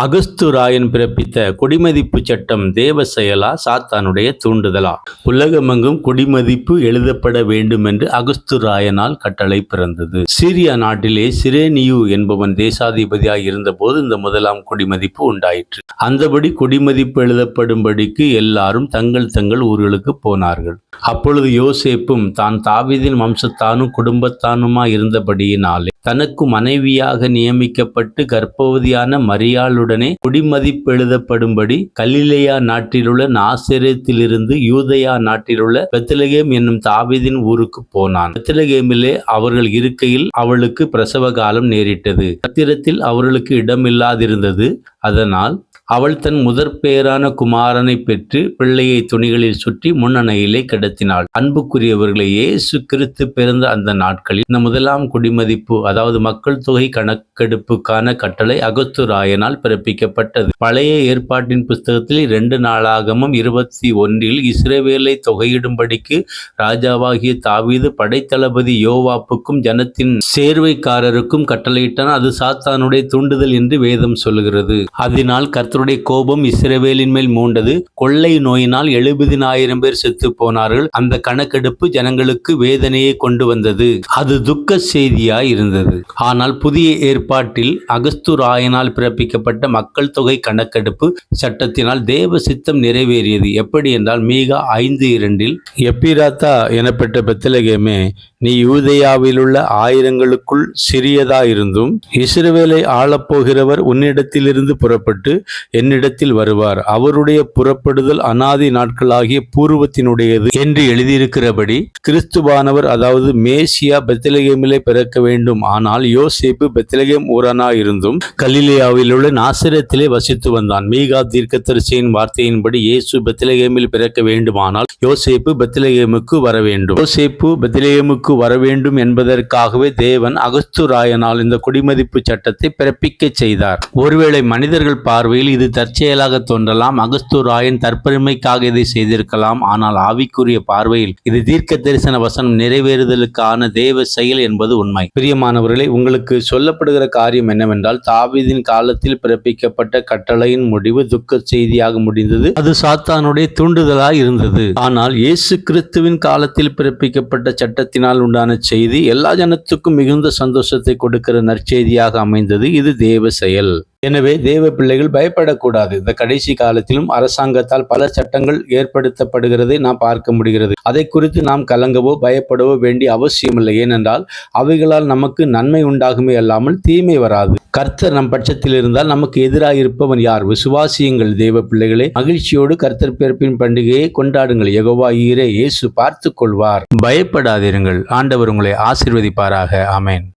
அகஸ்து ராயன் பிறப்பித்த குடிமதிப்பு சட்டம் தேவ செயலா சாத்தானுடைய தூண்டுதலா? உலகமெங்கும் குடிமதிப்பு எழுதப்பட வேண்டும் என்று அகஸ்து ராயனால் கட்டளை பிறந்தது. சீரியா நாட்டிலே சிரேனியு என்பவன் தேசாதிபதியாய் இருந்தபோது இந்த முதலாம் குடிமதிப்பு உண்டாயிற்று. அந்தபடி குடிமதிப்பு எழுதப்படும்படிக்கு எல்லாரும் தங்கள் தங்கள் ஊர்களுக்கு போனார்கள். அப்பொழுது யோசேப்பும் தான் தாவிதின் வம்சத்தானும் குடும்பத்தானுமாய் இருந்தபடியினாலே தனக்கு மனைவியாக நியமிக்கப்பட்டு கர்ப்பவதியான மரியாளுடனே குடிமதிப்பு எழுதப்படும்படி கலிலேயா நாட்டிலுள்ள நாசிரியத்திலிருந்து யூதயா நாட்டிலுள்ள பெத்திலகேம் என்னும் தாவிதின் ஊருக்கு போனான். பெத்திலகேமிலே அவர்கள் இருக்கையில் அவளுக்கு பிரசவ காலம் நேரிட்டது. பத்திரத்தில் அவர்களுக்கு இடமில்லாதிருந்தது. அதனால் அவள் தன் முதற் பெயரான குமாரனை பெற்று பிள்ளையை துணிகளில் சுற்றி முன்னணையிலே கிடத்தினாள். அன்புக்குரியவர்களே இயேசு கிறிஸ்து பிறந்த அந்த நாட்களில் இந்த முதலாம் குடிமதிப்பு அதாவது மக்கள் தொகை கணக்கெடுப்புக்கான கட்டளை அகஸ்து ராயனால் பிறப்பிக்கப்பட்டது. பழைய ஏற்பாட்டின் புஸ்தகத்தில் இரண்டு நாளாகமும் இருபத்தி ஒன்றில் இஸ்ரேவேலை தொகையிடும்படிக்கு ராஜாவாகிய தாவீது படைத்தளபதி யோவாப்புக்கும் ஜனத்தின் சேர்வைக்காரருக்கும் கட்டளையிட்டான். அது சாத்தானுடைய தூண்டுதல் என்று வேதம் சொல்லுகிறது. அதனால் கர்த்த கர்த்தருடைய கோபம் இஸ்ரவேலின் மேல் மூண்டது. கொள்ளை நோயினால் எழுபதினாயிரம் பேர் செத்து போனார்கள் அந்த கணக்கெடுப்பு ஜனங்களுக்கு வேதனையை கொண்டு வந்தது. அது துக்க செய்தியாய் இருந்தது. ஆனால் புதிய ஏற்பாட்டில் அகஸ்து ராயனால் பிறப்பிக்கப்பட்ட மக்கள் தொகை கணக்கெடுப்பு சட்டத்தினால் தேவ சித்தம் நிறைவேறியது. எப்படி என்றால் மீகா ஐந்து இரண்டில் எப்பிராத்தா எனப்பட்ட பெத்தலகேமே நீ யூதேயாவிலுள்ள ஆயிரங்களுக்குள் சிறியதாயிருந்தும் இஸ்ரவேலை ஆளப்போகிறவர் உன்னிடத்திலிருந்து புறப்பட்டு என்னிடத்தில் வருவார். அவருடைய புறப்படுதல் அனாதி நாட்களாகிய பூர்வத்தினுடையது என்று எழுதியிருக்கிறபடி கிறிஸ்துவானவர் அதாவது மேசியா பெத்தலகேமிலே பிறக்க வேண்டும். ஆனால் யோசேப்பு பெத்தலகேம் ஊரானா இருந்தும் கலிலியாவில் உள்ள நாசிரத்திலே வசித்து வந்தான். மீகா தீர்க்கத்தரிசியின் வார்த்தையின்படி இயேசு பெத்தலகேமில் பிறக்க வேண்டுமானால் யோசேப்பு பெத்திலகேமுக்கு வர வேண்டும். யோசேப்பு பெத்திலகேமுக்கு வர வேண்டும் என்பதற்காகவே தேவன் அகஸ்து ராயனால் இந்த குடிமதிப்பு சட்டத்தை பிறப்பிக்கச் செய்தார். ஒருவேளை மனிதர்கள் பார்வையில் இது தற்செயலாக தோன்றலாம். அகஸ்து ராயன் தற்பெருமைக்காக இதை செய்திருக்கலாம். ஆனால் ஆவிக்குரிய பார்வையில் இது தீர்க்க தரிசன வசனம் நிறைவேறுதலுக்கான தேவ செயல் என்பது உண்மை. பிரியமானவர்களே உங்களுக்கு சொல்லப்படுகிற காரியம் என்னவென்றால் தாவீதின் காலத்தில் பிறப்பிக்கப்பட்ட கட்டளையின் முடிவு துக்க செய்தியாக முடிந்தது. அது சாத்தானுடைய தூண்டுதலாய் இருந்தது. ஆனால் இயேசு கிறிஸ்துவின் காலத்தில் பிறப்பிக்கப்பட்ட சட்டத்தினால் உண்டான செய்தி எல்லா ஜனத்துக்கும் மிகுந்த சந்தோஷத்தை கொடுக்கிற நற்செய்தியாக அமைந்தது. இது தேவ செயல். எனவே தேவ பிள்ளைகள் பயப்படக்கூடாது. இந்த கடைசி காலத்திலும் அரசாங்கத்தால் பல சட்டங்கள் ஏற்படுத்தப்படுகிறதை நாம் பார்க்க முடிகிறது. அதை குறித்து நாம் கலங்கவோ பயப்படவோ வேண்டிய அவசியமில்லை. ஏனென்றால் அவைகளால் நமக்கு நன்மை உண்டாகுமே அல்லாமல் தீமை வராது. கர்த்தர் நம் பட்சத்தில் இருந்தால் நமக்கு எதிராக இருப்பவன் யார்? விசுவாசியுங்கள். தேவ பிள்ளைகளே மகிழ்ச்சியோடு கர்த்தர் பிறப்பின் பண்டிகையை கொண்டாடுங்கள். எகோவா ஈரே இயேசு பார்த்து கொள்வார் பயப்படாதிருங்கள். ஆண்டவர் உங்களை ஆசிர்வதிப்பாராக. அமேன்